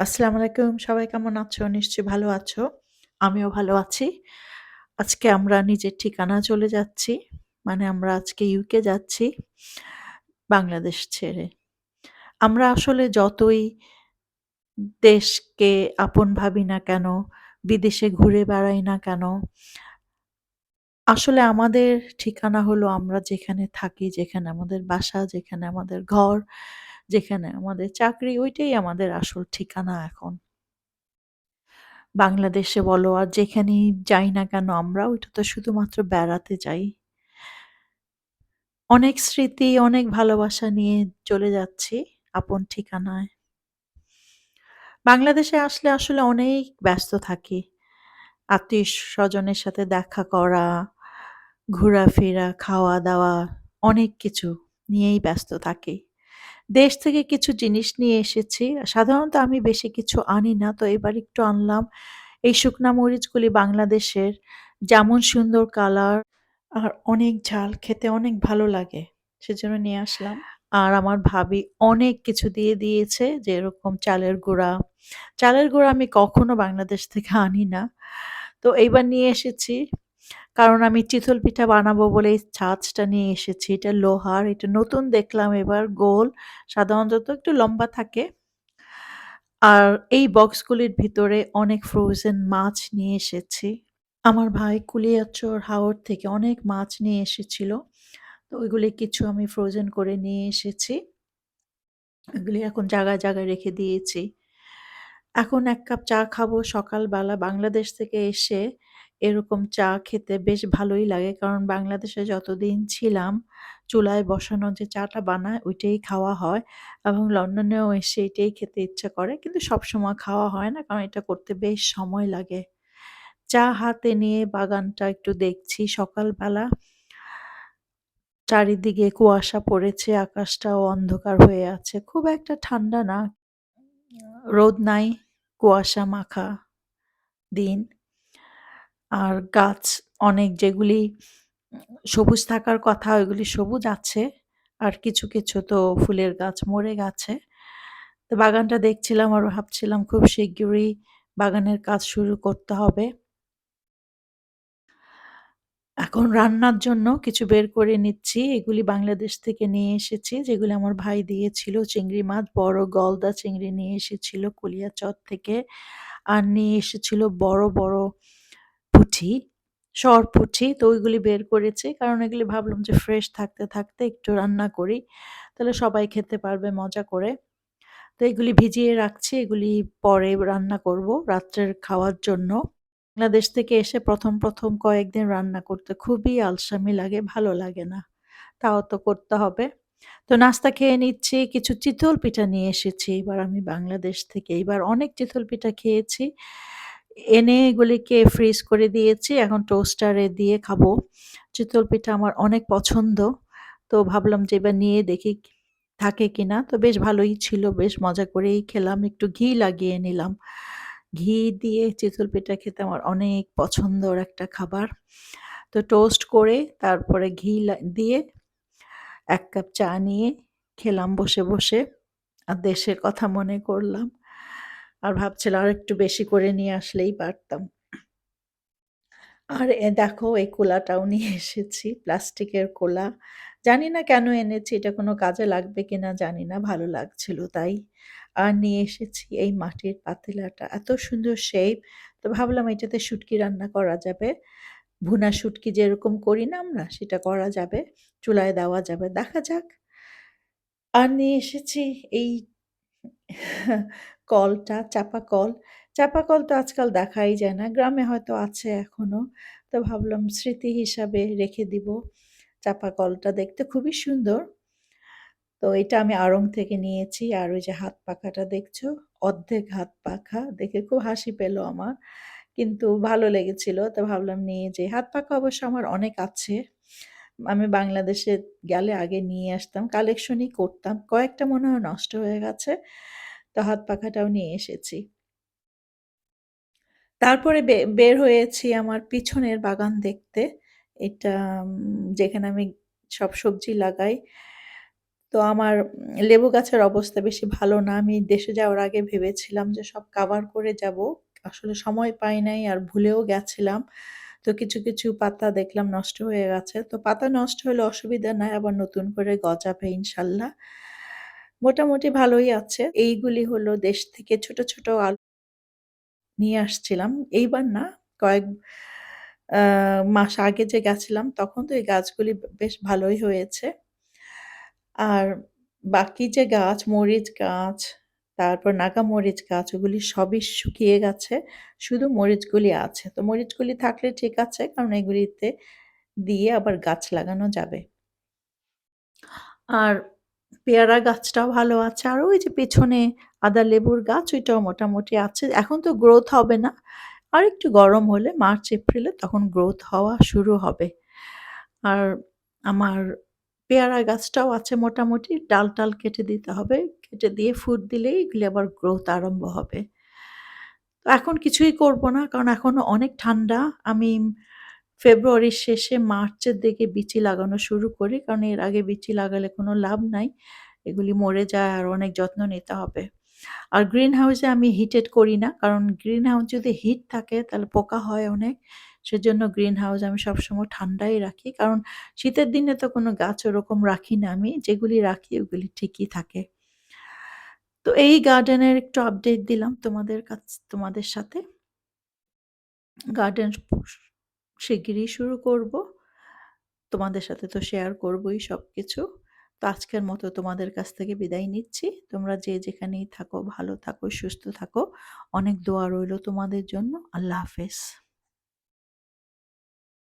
আসসালামু আলাইকুম। সবাই কেমন আছো? নিশ্চয়ই ভালো আছো। আমিও ভালো আছি। আজকে আমরা নিজের ঠিকানা চলে যাচ্ছি। মানে আমরা আজকে ইউকে যাচ্ছি বাংলাদেশ ছেড়ে। আমরা আসলে যতই দেশকে আপন ভাবি না কেন, বিদেশে ঘুরে বেড়াই না কেন, আসলে আমাদের ঠিকানা হলো আমরা যেখানে থাকি, যেখানে আমাদের বাসা, যেখানে আমাদের ঘর, যেখানে আমাদের চাকরি, ওইটাই আমাদের আসল ঠিকানা এখন। বাংলাদেশে বলো আর যেখানেই যাই না কেন আমরা ওইটা তো শুধুমাত্র বেড়াতে যাই। অনেক স্মৃতি, অনেক ভালোবাসা নিয়ে চলে যাচ্ছি আপন ঠিকানায়। বাংলাদেশে আসলে আসলে অনেক ব্যস্ত থাকি। আত্মীয়-স্বজনের সাথে দেখা করা, ঘোরাফেরা, খাওয়া-দাওয়া অনেক কিছু নিয়েই ব্যস্ত থাকি। দেশ থেকে কিছু জিনিস নিয়ে এসেছি। সাধারণত আমি বেশি কিছু আনি না। তো এবার একটু আনলাম। এই শুকনা মরিচগুলি বাংলাদেশের। যেমন সুন্দর কালার, আর অনেক ঝাল। খেতে অনেক ভালো লাগে। সেজন্য নিয়ে আসলাম। আর আমার ভাবি অনেক কিছু দিয়ে দিয়েছে যেরকম চালের গুঁড়া। চালের গুঁড়া আমি কখনো বাংলাদেশ থেকে আনি না। তো এইবার নিয়ে এসেছি। কারণ আমি চিতল পিঠা বানাবো বলে এই ছাঁচটা নিয়ে এসেছি। এটা লোহার। এটা নতুন দেখলাম এবার গোল। সাধারণত একটু লম্বা থাকে। আর এই বক্সগুলির ভিতরে অনেক ফ্রোজেন মাছ নিয়ে এসেছি। আমার ভাই কুলিয়াচর, হাওড় থেকে অনেক মাছ নিয়ে এসেছিল। তো ওইগুলি কিছু আমি ফ্রোজেন করে নিয়ে এসেছি। এগুলি এখন জায়গায়, জায়গায় রেখে দিয়েছি। এখন এক কাপ চা খাব সকালবেলা। বাংলাদেশ থেকে এসে এরকম চা খেতে বেশ ভালোই লাগে। কারণ বাংলাদেশে যতদিন ছিলাম চুলায় বসানো যে চাটা বানায় ওইটাই খাওয়া হয় এবং লন্ডনেও এসে এটাই খেতে ইচ্ছা করে। কিন্তু সবসময় খাওয়া হয় না কারণ এটা করতে বেশ সময় লাগে। চা হাতে নিয়ে বাগানটা একটু দেখছি সকালবেলা। চারিদিকে কুয়াশা পড়েছে, আকাশটাও অন্ধকার হয়ে আছে। খুব একটা ঠান্ডা না। রোদ নাই, কুয়াশা মাখা দিন। আর গাছ অনেক যেগুলি সবুজ থাকার কথা ওইগুলি সবুজ আছে। আর কিছু, কিছু তো ফুলের গাছ মরে গেছে। তো বাগানটা দেখছিলাম আর ভাবছিলাম খুব শিগগিরই বাগানের কাজ শুরু করতে হবে। এখন রান্নার জন্য কিছু বের করে নিচ্ছি। এগুলি বাংলাদেশ থেকে নিয়ে এসেছি যেগুলি আমার ভাই দিয়েছিল। চিংড়ি মাছ, বড় গলদা চিংড়ি নিয়ে এসেছিল কুলিয়াচর থেকে। আর নিয়ে এসেছিল বড়, বড় পুঁটি, সরপুঁটি। তো ওইগুলি বের করেছি। কারণ এগুলি ভাবলাম যে ফ্রেশ থাকতে, থাকতে একটু রান্না করি। তাহলে সবাই খেতে পারবে মজা করে। তো এগুলি ভিজিয়ে রাখছি। এগুলি পরে রান্না করব রাত্রের খাওয়ার জন্য। বাংলাদেশ থেকে এসে ১ম, ১ম কয়েকদিন রান্না করতে খুবই আলসামি লাগে, ভালো লাগে না। তাও তো করতে হবে। তো নাস্তা খেয়ে নিচ্ছি। কিছু চিতল পিঠা নিয়ে এসেছি এবার আমি বাংলাদেশ থেকে। এবার অনেক চিতল পিঠা খেয়েছি। এনে এগুলিকে ফ্রিজ করে দিয়েছি। এখন টোস্টারে দিয়ে খাব। চিতল পিঠা আমার অনেক পছন্দ। তো ভাবলাম যে এবার নিয়ে দেখি থাকে কিনা। তো বেশ ভালোই ছিল। বেশ মজা করেই খেলাম। একটু ঘি লাগিয়ে নিলাম। ঘি দিয়ে চিতল পিঠা খেতে আমার অনেক পছন্দর একটা খাবার। তো টোস্ট করে তারপরে ঘি দিয়ে এক কাপ চা নিয়ে খেলাম বসে, বসে। আর দেশের কথা মনে করলাম। আর ভাবছিলাম আরেকটু বেশি করে নিয়ে আসলেই পারতাম। আর এ দেখো, এই কোলাটাও নিয়ে এসেছি। প্লাস্টিকের কোলা। জানি না কেন এনেছি। এটা কোনো কাজে লাগবে কিনা জানি না। ভালো লাগছিল তাই। আর নিয়ে এসেছি এই মাটির পাতিলাটা। এত সুন্দর শেপ। তো ভাবলাম এটাতে শুটকি রান্না করা যাবে। ভুনা শুটকি যেরকম করি না আমরা, সেটা করা যাবে। চুলায় দেওয়া যাবে। দেখা যাক। আর নিয়ে এসেছি এই কলটা, চাপা কল। চাপা কল তো আজকাল দেখাই যায় না। গ্রামে হয়তো আছে এখনও। তো ভাবলাম স্মৃতি হিসাবে রেখে দিব। চাপা কলটা দেখতে খুবই সুন্দর। তো এটা আমি আড়ং থেকে নিয়েছি। আর ওই যে হাত পাখাটা দেখছ? অর্ধেক হাত পাখা। দেখে খুব হাসি পেল আমার। কিন্তু ভালো লেগেছিল। তো ভাবলাম নিয়ে যে হাত পাখা অবশ্য আমার অনেক আছে। আমি বাংলাদেশে গেলে আগে নিয়ে আসতাম। কালেকশনই করতাম। কয়েকটা মনে হয় নষ্ট হয়ে গেছে। তো হাত পাখাটাও নিয়ে এসেছি। তারপরে বের হয়েছি আমার পিছনের বাগান দেখতে। এটা যেখানে আমি সব সবজি লাগাই। তো আমার লেবু গাছের অবস্থা বেশি ভালো না। আমি দেশে যাওয়ার আগে ভেবেছিলাম যে সব কাভার করে যাব। আসলে সময় পাই নাই আর ভুলেও গেছিলাম। তো কিছু, কিছু পাতা দেখলাম নষ্ট হয়ে গেছে। তো পাতা নষ্ট হলে অসুবিধা নাই আবার নতুন করে গজাবে ইনশাল্লাহ। মোটামুটি ভালোই আছে। এইগুলি হলো দেশ থেকে ছোট, ছোট আলু নিয়ে আসছিলাম। এইবার না কয়েক মাস আগে যে গেছিলাম তখন তো এই গাছগুলি বেশ ভালোই হয়েছে। আর বাকি যে গাছ, মরিচ গাছ, তারপর নাগা মরিচ গাছ ওগুলি সবই শুকিয়ে গেছে। শুধু মরিচগুলি আছে। তো মরিচগুলি থাকলে ঠিক আছে কারণ এগুলিতে দিয়ে আবার গাছ লাগানো যাবে। আর পেয়ারা গাছটাও ভালো আছে। আর ওই যে পেছনে আদা লেবুর গাছ, ওইটাও মোটামুটি আছে। এখন তো গ্রোথ হবে না। আরেকটু গরম হলে মার্চ, এপ্রিলে তখন গ্রোথ হওয়া শুরু হবে। আর আমার পেয়ারা গাছটাও আছে মোটামুটি। ডাল-টাল কেটে দিতে হবে। কেটে দিয়ে ফুট দিলেই এগুলি আবার গ্রোথ আরম্ভ হবে। এখন কিছুই করব না কারণ এখনও অনেক ঠান্ডা। আমি ফেব্রুয়ারির শেষে মার্চের দিকে বিচি লাগানো শুরু করি। কারণ এর আগে বিচি লাগালে কোনো লাভ নাই। এগুলি মরে যায় আর অনেক যত্ন নিতে হবে। আর গ্রিন হাউসে আমি হিটেড করি না। কারণ গ্রিন হাউস যদি হিট থাকে তাহলে পোকা হয় অনেক। সেজন্য গ্রিন হাউস আমি সবসময় ঠান্ডাই রাখি। কারণ শীতের দিনে তো কোনো গাছ ওরকম রাখি না আমি। যেগুলি রাখি ওগুলি ঠিকই থাকে। তো এই গার্ডেনের একটু আপডেট দিলাম তোমাদের কাছ, তোমাদের সাথে। গার্ডেন শিগগিরই শুরু করব। তোমাদের সাথে তো শেয়ার করবই সব কিছু তো আজকের মতো তোমাদের কাছ থেকে বিদায় নিচ্ছি। তোমরা যে যেখানেই থাকো ভালো থাকো, সুস্থ থাকো। অনেক দোয়া রইল তোমাদের জন্য। আল্লাহ হাফেজ।